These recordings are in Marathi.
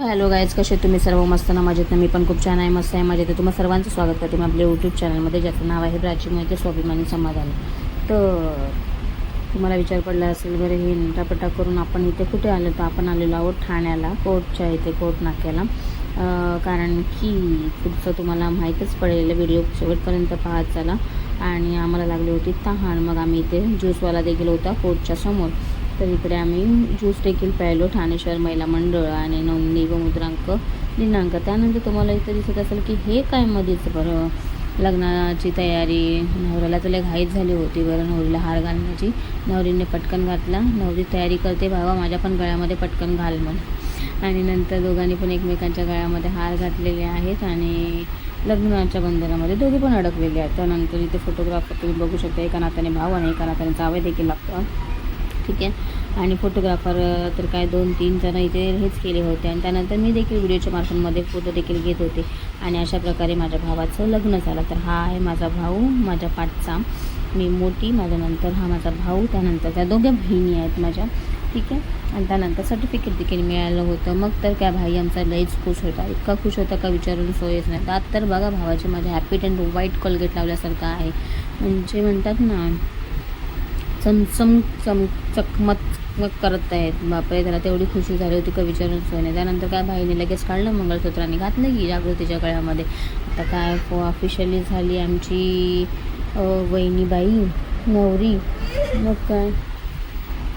हॅलो गायज कसे तुम्ही सर्व? मस्त ना माझ्यात मी पण खूप छान आहे मस्त आहे. माझ्या तर तुम्हाला सर्वांचं स्वागत करते. मी आपल्या यूट्यूब चॅनलमध्ये ज्याचं नाव आहे प्राची मोहिते स्वाभिमानी समाधान. तर तुम्हाला विचार पडला असेल बरं हे नटापटा करून आपण इथे कुठे आलो? तर आपण आलेलो आहोत ठाण्याला कोर्टच्या इथे कोर्ट नाक्याला. कारण की पुढचं तुम्हाला माहीतच पडेल व्हिडिओ शेवटपर्यंत पाहत चला. आणि आम्हाला लागली होती तहान. मग आम्ही इथे ज्यूसवाला देखील होता कोर्टच्या समोर. तर इकडे आम्ही ज्यूस देखील प्यायलो ठाणेश्वर महिला मंडळ आणि नोंदणी व मुद्रांक दिनांक. त्यानंतर तुम्हाला इथं दिसत असेल की हे काय मध्येच बरं लग्नाची तयारी नवऱ्याला तुला घाईत घाईच झाली होती बरं नवरीला हार घालण्याची. नवरीने पटकन घातला. नवरी तयारी करते भावा माझ्या पण गळ्यामध्ये पटकन घाल मग आणि नंतर दोघांनी पण एकमेकांच्या गळ्यामध्ये हार घातलेले आहेत आणि लग्नाच्या बंधनामध्ये दोघे पण अडकलेले आहेत. त्यानंतर इथे फोटोग्राफर तुम्ही बघू शकता एका नात्याने भाव आणि एका नात्याने जावे देखील लागतं ठीक आहे. आणि फोटोग्राफर तर काय दोन तीन जण इथे हेच केले होते. आणि त्यानंतर मी देखील व्हिडिओच्या मार्फतमध्ये फोटो देखील घेत होते. आणि अशा प्रकारे माझ्या भावाचं लग्न झालं. तर हा आहे माझा भाऊ माझ्या पाठचा. मी मोठी माझ्यानंतर हा माझा भाऊ त्यानंतर त्या दोघ्या बहिणी आहेत माझ्या. ठीक आहे? आणि त्यानंतर सर्टिफिकेट देखील मिळालं होतं. मग तर काय भाई आमचा लईच खुश होता. इतका खुश होता का विचारून सोयच नाही. दात तर बघा भावाचे माझ्या हॅपी टेंट व्हाईट कोलगेट लावल्यासारखं आहे. म्हणजे म्हणतात ना चमचम चम चकमक करत आहेत. बापरे त्याला तेवढी खुशी झाली होती का विचारून सोय नाही त्यानंतर काय भाईने लगेच काढलं मंगळसूत्राने? घातलं की जागृतीच्या गळ्यामध्ये. आता काय ऑफिशियली झाली आमची वहिनीबाई नवरी. मग काय?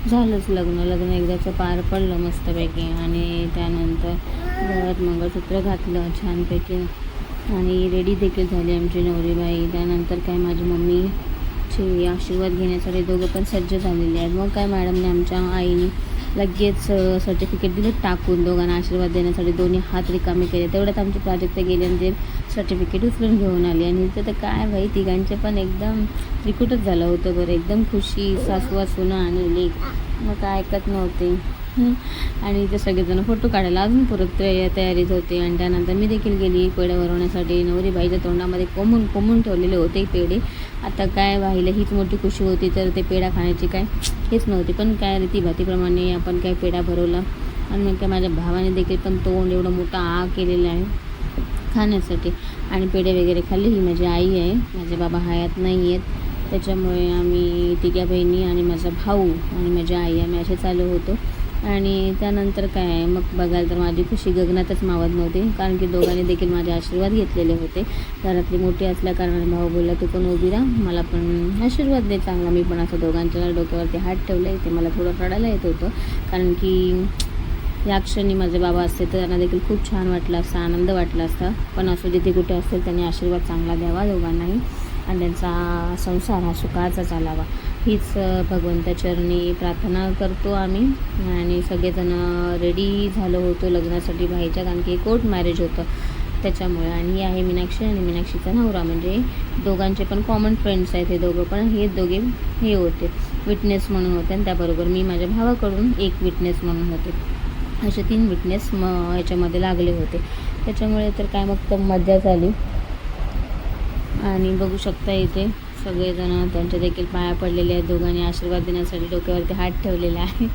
झालंच लग्न. लग्न एकदाचं पार पडलं मस्तपैकी. आणि त्यानंतर गळ्यात मंगळसूत्र घातलं छानपैकी. आणि रेडी देखील झाली आमची नवरीबाई. त्यानंतर काय माझी मम्मी चे आशीर्वाद घेण्यासाठी दोघं पण सज्ज झालेले आहेत. मग काय मॅडमने आमच्या आईने लगेच सर्टिफिकेट दिलं टाकून दोघांना आशीर्वाद देण्यासाठी दोन्ही हात रिकामे केले. तेवढ्यात आमचे प्राजक्ता गेले आणि ते सर्टिफिकेट उचलून घेऊन आले. आणि इथं तर काय भाई तिघांचे पण एकदम त्रिकुटच झालं होतं बरं. एकदम खुशी सासवा सुना आणि लेख मग काय ऐकत नव्हते. आणि इथे सगळेजण फोटो काढायला अजून परत तयारीत होते. आणि त्यानंतर मी देखील गेली. पेढे भरवण्यासाठी नवरी बाईच्या तोंडामध्ये कोंबून कोंबून ठेवलेले होते पेढे. आता काय व्हायला? हीच मोठी खुशी होती. तर ते पेढा खाण्याची काय हेच नव्हती. पण काय रीतीभातीप्रमाणे आपण काय पेढा भरवला. आणि मग काय माझ्या भावाने देखील पण तोंड एवढा मोठा आ केलेला आहे खाण्यासाठी. आणि पेढे वगैरे खाल्ले. ही माझी आई आहे. माझे बाबा हयात नाही आहेत त्याच्यामुळे आम्ही तिघ्या बहिणी आणि माझा भाऊ आणि माझी आई आम्ही असे चालू होतो. आणि त्यानंतर काय मग बघायला तर माझी खुशी गगनातच मावत नव्हती कारण की दोघांनी देखील माझे आशीर्वाद घेतलेले होते. घरातली मोठी असल्याकारणाने भाऊ बोलला तू पण उभी राहा मला पण आशीर्वाद दे चांगला. मी पण असं दोघांच्या डोक्यावरती हात ठेवले ते मला थोडं रडायला येत होतं कारण की या क्षणी माझे बाबा असते तर त्यांना देखील खूप छान वाटलं असतं आनंद वाटला असता. पण असं जिथे कुठे असतील त्यांनी आशीर्वाद चांगला द्यावा दोघांनाही आणि त्यांचा संसार हा सुखाचा चालावा. हीच भगवंताचरणी प्रार्थना करतो आम्ही. आणि सगळेजण रेडी झालो होतो लग्नासाठी भाईच्या कारण की कोर्ट मॅरेज होतं त्याच्यामुळे. आणि ही आहे मीनाक्षी आणि मीनाक्षीचा नवरा. म्हणजे दोघांचे पण कॉमन फ्रेंड्स आहेत हे दोघं पण. हे दोघे हे होते. विटनेस म्हणून होते. आणि त्याबरोबर मी माझ्या भावाकडून एक विटनेस म्हणून होते. असे तीन विटनेस म ह्याच्यामध्ये लागले होते. त्याच्यामुळे तर काय मग तर मजा झाली. आणि बघू शकता इथे सगळेजण त्यांच्या देखील पाया पडलेले आहेत. दोघांनी आशीर्वाद देण्यासाठी डोक्यावरती हात ठेवलेला आहे.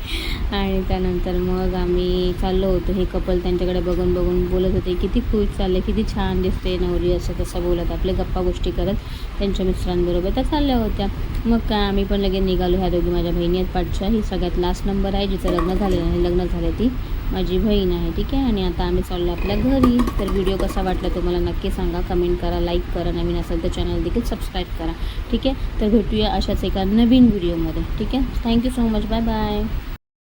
आणि त्यानंतर मग आम्ही चाललो होतो. हे कपल त्यांच्याकडे बघून बघून बोलत होते किती खुश चालले किती छान दिसते नवरी असं तसं बोलत आपले गप्पा गोष्टी करत त्यांच्या मित्रांबरोबर त्या चालल्या होत्या. मग काय आम्ही पण लगेच निघालो. ह्या दोघी माझ्या बहिणी आहेत. पाठच्या ही सगळ्यात लास्ट नंबर आहे जिचं लग्न झालेलं आहे. लग्न झालं ती. माझी बहीण आहे ठीक आहे? आणि आता आम्ही चाललो आपल्या घरी. तर व्हिडिओ कसा वाटला तुम्हाला नक्की सांगा. कमेंट करा लाईक करा. नवीन असेल तर चॅनल देखील सबस्क्राईब करा. ठीक आहे? तर भेटूया अशाच एका नवीन व्हिडिओमध्ये ठीक आहे? Thank you so much bye bye